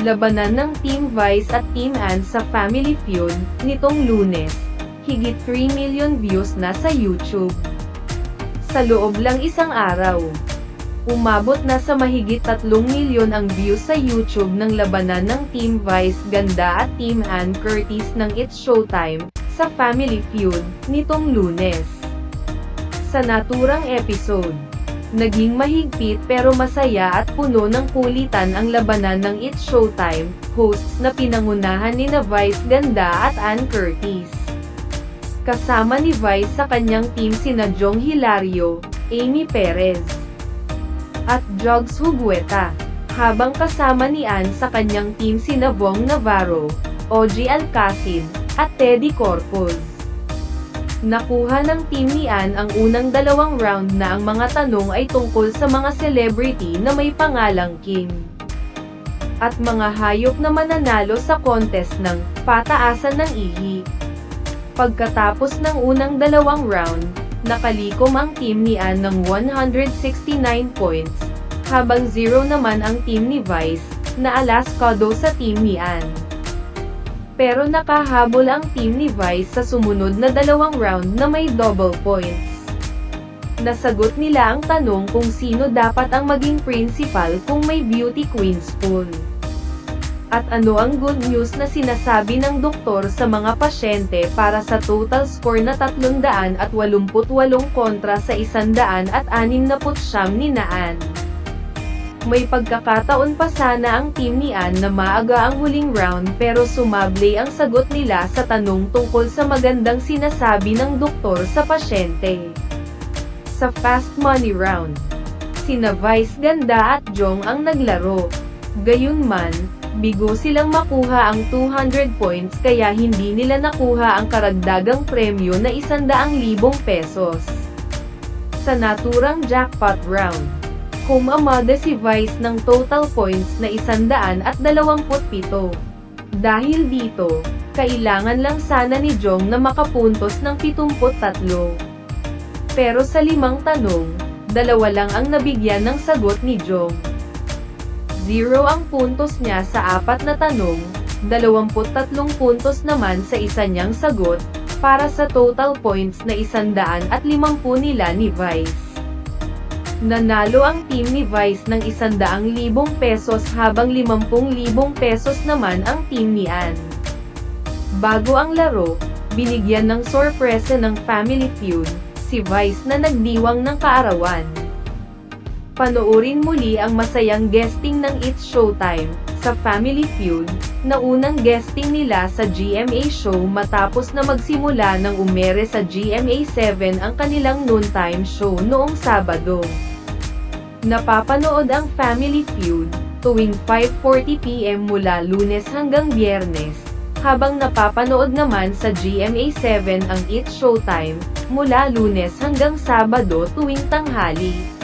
Labanan ng Team Vice at Team Ann sa Family Feud, nitong lunes. Higit 3 million views na sa YouTube. Sa loob lang isang araw. Umabot na sa mahigit 3 milyon ang views sa YouTube ng labanan ng Team Vice Ganda at Team Ann Curtis ng It's Showtime, sa Family Feud, nitong lunes. Sa naturang episode, naging mahigpit pero masaya at puno ng kulitan ang labanan ng It's Showtime, hosts na pinangunahan ni na Vice Ganda at Ann Curtis. Kasama ni Vice sa kanyang team sina Jong Hilario, Amy Perez, at Jogs Hugueta. Habang kasama ni Ann sa kanyang team sina Bong Navarro, OG Alcacid, at Teddy Corpus. Nakuha ng team ni Ann ang unang dalawang round na ang mga tanong ay tungkol sa mga celebrity na may pangalang Kim. At mga hayop na mananalo sa contest ng pataasan ng ihi. Pagkatapos ng unang dalawang round, nakalikom ang team ni Ann ng 169 points, habang 0 naman ang team ni Vice, na alas kodo sa team ni Ann. Pero nakahabol ang team ni Vice sa sumunod na dalawang round na may double points. Nasagot nila ang tanong kung sino dapat ang maging principal kung may beauty queen spoon. At ano ang good news na sinasabi ng doktor sa mga pasyente para sa total score na 388 kontra sa 169 ni Naan. May pagkakataon pa sana ang team ni Ann na maaga ang huling round pero sumable ang sagot nila sa tanong tungkol sa magandang sinasabi ng doktor sa pasyente. Sa fast money round, sina Vice Ganda at Jong ang naglaro. Gayunman, bigo silang makuha ang 200 points kaya hindi nila nakuha ang karagdagang premyo na 100,000 pesos. Sa naturang jackpot round, kumamada si Vice ng total points na 127. Dahil dito, kailangan lang sana ni Jong na makapuntos ng 73. Pero sa limang tanong, dalawa lang ang nabigyan ng sagot ni Jong. Zero ang puntos niya sa apat na tanong, 23 puntos naman sa isa niyang sagot, para sa total points na 150 nila ni Vice. Nanalo ang team ni Vice ng 100,000 pesos habang 50,000 pesos naman ang team ni Ann. Bago ang laro, binigyan ng sorpresa ng Family Feud, si Vice na nagdiwang ng kaarawan. Panoorin muli ang masayang guesting ng It's Showtime, sa Family Feud, na unang guesting nila sa GMA show matapos na magsimula ng umere sa GMA7 ang kanilang noontime show noong Sabado. Napapanood ang Family Feud, tuwing 5.40pm mula lunes hanggang biyernes, habang napapanood naman sa GMA7 ang It's Showtime, mula lunes hanggang Sabado tuwing tanghali.